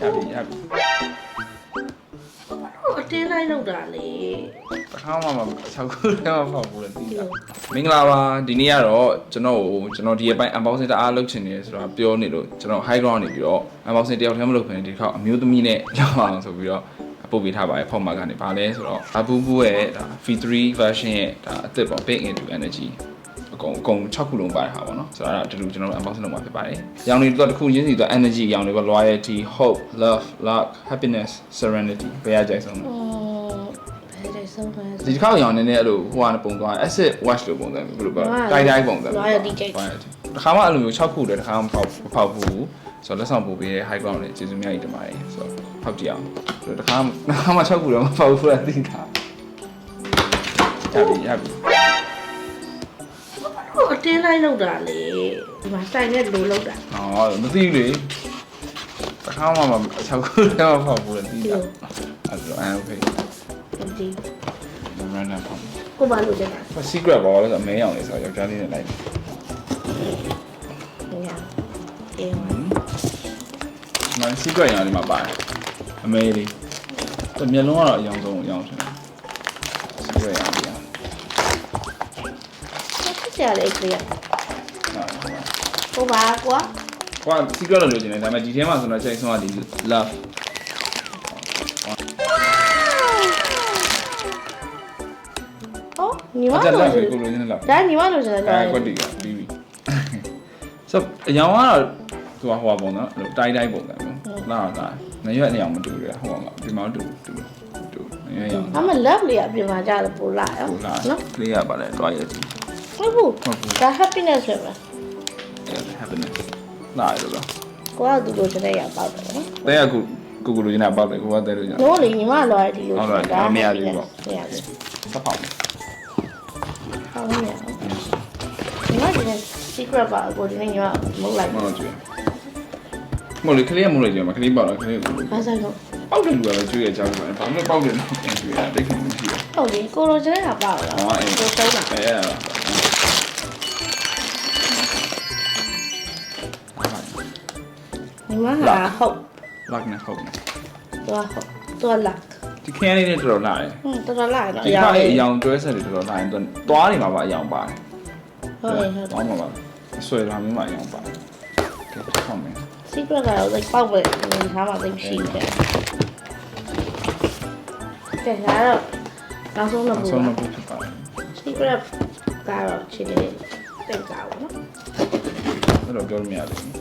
ရပြီရပြီအတင်းလိုက်လောက်တာလေတစ်ခါမှမ6ခုတည်းမှဖောက်ဘူးလေသိလားမင်္ဂလာပါဒီနေ့ကတော့ကျွန်တော်ကိုကျွန်တော်ဒီအပိုင်း unboxing တအားလုပ်ချင်နေတယ်ဆိုတော့ပြောနေလို့ကျွန်တော် high ground နေပြီးတော့ unboxing တယောက်တည်းမလုပ်ခင်ဒီတစ်ခါအမျိုးသမီးနဲ့လောက်အောင်ဆိုပြီးတော့ပို့ပေးထားပါတယ် format ကနေပါလဲဆိုတော့အဘူဘူရဲ့ဒါ V3 version ရဲ့ဒါအသစ်ပေါ့ Big into energy အကုန်အကုန်6ခုလုံးပါတဲ့ဟာပေါ့နော်ဆိုတော့အဲ့ဒါဒီလိုကျွန်တော်တို့ unboxing လုပ်မှာဖြစ်ပါတယ်။ရောင်တွေတော့တစ်ခုချင်းစီတော့ energy ရောင်တွေပေါ့ loyalty hope love luck happiness serenity ဘယ်ရကြိုက်ဆုံးလဲဟိုဘယ်လိုဆုံးလဲဒီတစ်ခါရောင်နေနေအဲ့လိုဟိုကနေပုံသွား asset watch လိုပုံစံမျိုးဘယ်လိုပြောတိုင်းတိုင်းပုံစံ loyalty ကြိုက်တစ်ခါမှအဲ့လိုမျိုး6ခုတည်းတစ်ခါမှမဖောက်မဖောက်ဘူးဆိုတော့လက်ဆောင်ပို့ပေးတဲ့ high ground နဲ့ကျေးဇူးများကြီးတင်ပါတယ်ဆိုတော့ဖောက်ကြည့်အောင်ဆိုတော့တစ်ခါမှတစ်ခါမှ6ခုတည်းမဖောက်ဘူးဆိုတာသိတာရပြီရပြီဟိုအ တင်းလိုက်လောက်တာလေဒီမှာတိုင်နဲ့လိုလောက်တာဟောမသိဘူးလေတစ်ခါမှမ6ခုတည်းမဖောက်ဘူးလေသိတာအဲ့တော့အဲ့ okay ဒီနမနာဖောက်ကိုမလိုချင်တာ secret ဘာလို့လဲဆိုတော့မင်းအောင်လေဆိုတော့ယောက်ျားလေးနဲ့လိုက်တယ်ညာအေးဝါမန် secret ရောင်လေးမှာပါတယ်အမေလေးတမျက်လုံးကတော့အယောင်ဆုံးအယောင်ထင်တယ် secret ရောင်လေး อ่ะဆက်ကြလေခရီးဟုတ်ဟုတ်ကိုပါကွာကွာ secret လို့လိုချင်တယ်ဒါပေမဲ့ဒီထဲမှာဆိုတော့ချိန်ဆုံးကဒီ love ဟောညီမအတက်လို love ချင်ကိုလိုချင်တယ် love ဒါညီမလိုချင်တယ်အဲကွက်တီကပြီးပြီဆိုအယောင်ကတော့သူကဟိုပါပုံနော်တိုင်းတိုင်းပုံစံမျိုးလာတာနရွက်နေအောင်မတူရဟိုကဒီမှာတူတူတူနရွက်ရောင်အမ love လေးအပြင်မှာကြားလို့ပို့လာရောဟိုလာနော်ကလေးရပါလေတွားရည် ဟုတ်ဘူးဟုတ်ဘူးဒါ happiness ပဲပါ happiness လာရတော့ကိုကသူလိုချင်တဲ့ရပေါက်တယ်နော်တဲကကိုကိုကိုလိုချင်တာပေါက်တယ်ကိုကတဲလိုချင်တာတို့လေညီမလိုရဒီလိုဟုတ်လားဒါမရသေးဘူးပေါ့မရသေးစပ်ပေါက်ဘူးဟုတ်မရဘူးညီမဒီ secret ပါကိုဒီနေ့ညီမမဟုတ်လိုက်မလို့ကြည့်မလို့ကလေးကမလို့ကြည့်မှာကလေးပေါက်တော့ကလေးကိုဘာဆိုင်တော့ပေါက်တယ်လူကလည်းကြွေးရကြောင်းတယ်ဘာလို့ပေါက်တယ်လို့ပြန်ကြွေးရတိတ်ခင်မရှိဘူးဟုတ်ပြီကိုလိုချင်တဲ့ရပေါက်လားဟောအေးကိုဆုံးတာအဲ မဟာဟုတ်လက်နဲ့ဟုတ်နေသူကဟုတ်သူက luck ဒီခင်းလေးနဲ့တော်တော်လာတယ်ဟွန်းတော်တော်လာတော့ဒီခါအယောင်တွဲဆက်တွေတော်တော်လာရင်တော့သွားနေမှာပါအယောင်ပါတယ်ဟုတ်တယ်ဟုတ်သွားမှာပါအဆွဲလာမျိုးမှာအယောင်ပါတယ်ကဲထောက်မယ် secret ကတော့ like ပေါက်ပဲနေထားမှသိရှိတယ်ကဲဒါတော့နောက်ဆုံးတော့အဘူးဆုံးပါတော့ဖြစ်ပါတယ် secret ကတော့ချစ်တယ်တင်ကြပါနော်အဲ့တော့ပြောလို့မရဘူး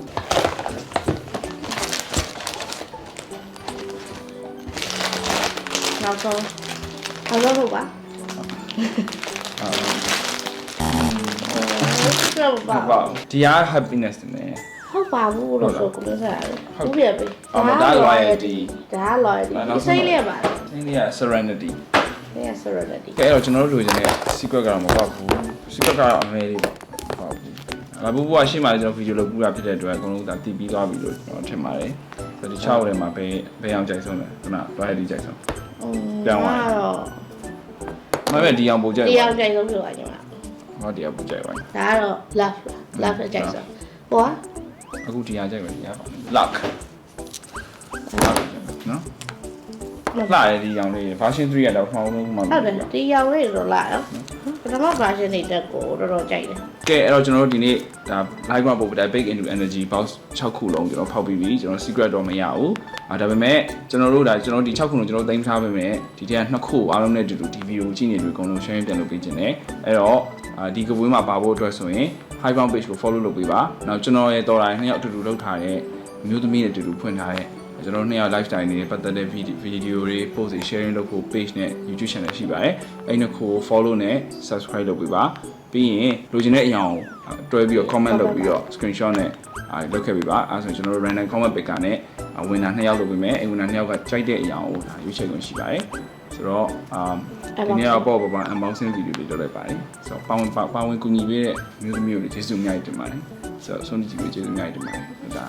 နောက်ဆုံးနောက်ဆုံးဟုတ်ပါအာ secret ဟုပါတ်ပါဒီက happiness နဲ့ဟုတ်ပါဘူးလို့ဆိုကိုလို့ဆက်ရတယ်ဟုတ်ပြပြီအော်ဒါ loyalty ဒါ loyalty ဒီစိတ်လေးပါဒီနေ့က serenity ဒီက serenity ကဲအဲ့တော့ကျွန်တော်တို့လိုချင်တဲ့ secret ကတော့မဟုတ်ဘူး secret ကတော့အမဲလေးပေါ့ဟုတ်ဘူးအဘူဘူကရှေ့မှာလည်းကျွန်တော်ဗီဒီယိုလုပ်ပူတာဖြစ်တဲ့အတွက်အကုန်လုံးဒါတည်ပြီးသွားပြီလို့ကျွန်တော်ထင်ပါတယ် ဆိုတော့ဒီ6ထဲမှာဘယ်ဘယ်အောင်ကြိုက်ဆုံးလဲခုန loyalty ကြိုက်ဆုံးပြောင်းသွားတယ် တော့မမဲ့ဒီအောင်ပိုကြိုက်ဒီပါအောင်ကြိုက်ဆုံးပြောရညီမဟောဒီအောင်ပိုကြိုက်ပါဒါကတော့ love လား love နဲ့ကြိုက်ဆုံးဟိုကအခုဒီအောင်ကြိုက်ပါဒီအောင် luck နော်လာရဒီအောင်လေး version 3ကတော့ဖောင်းလို့မှမဟုတ်တယ်ဘူး ဒီရောင်လေးတော့လာရော ပထမ version တွေတက်ကိုတော်တော်ကြိုက်တယ်ကဲအဲ့တော့ကျွန်တော်တို့ဒီနေ့ဒါ live မှာပို့ပြတဲ့ big into energy box 6ခုလုံးကျွန်တော်ဖောက်ပြီးပြီကျွန်တော် secret တော့မရဘူးအာဒါပေမဲ့ကျွန်တော်တို့ဒါကျွန်တော်ဒီ6ခုလုံးကျွန်တော်သိမ်းထားပေမဲ့ဒီထဲကနှစ်ခုအားလုံးနဲ့တူတူဒီ video ကြည့်နေတွေ့အကုန်လုံး share ပြန်လုပ်ပေးခြင်းနဲ့အဲ့တော့အာဒီကပွဲမှာပါဖို့အတွက်ဆိုရင် high bound page ကို follow လုပ်ပေးပါနောက်ကျွန်တော်ရဲ့တော်တိုင်းနှစ်ယောက်အတူတူလုပ်ထားတဲ့မျိုးသမီးတွေအတူတူဖွင့်ထားတဲ့ ကျွန်တော်တို့နှစ်ယောက် lifestyle တွေပတ်သက်တဲ့ video video တွေ post တွေ sharing လုပ်ဖို့ page နဲ့ YouTube channel ရှိပါတယ်အဲ့နှစ်ခုကို follow နဲ့ subscribe လုပ်ပေးပါပြီးရင်လိုချင်တဲ့အရာကိုတွဲပြီးတော့ comment လုပ်ပြီးတော့ screenshot နဲ့အာလုပ်ခဲ့ပေးပါအဲဆိုရင်ကျွန်တော်တို့ random comment picker နဲ့ဝင်တာနှစ်ယောက်လုပ်ပေးမယ်အဲ့ဝင်တာနှစ်ယောက်ကကြိုက်တဲ့အရာကိုဒါရွေးချယ်ခွင့်ရှိပါတယ်ဆိုတော့အာဒီနေ့တော့ပေါ့ပေါ့ unboxing video လေးလုပ်လိုက်ပါတယ်ဆိုတော့ပါဝင်ပါဝင်ကူညီပေးတဲ့မျိုးသမီးတို့ကျေးဇူးအများကြီးတင်ပါတယ်ဆိုတော့ဆုံးဖြတ်ကြည့်ပြီးကျေးဇူးအများကြီးတင်ပါတယ်ဒါ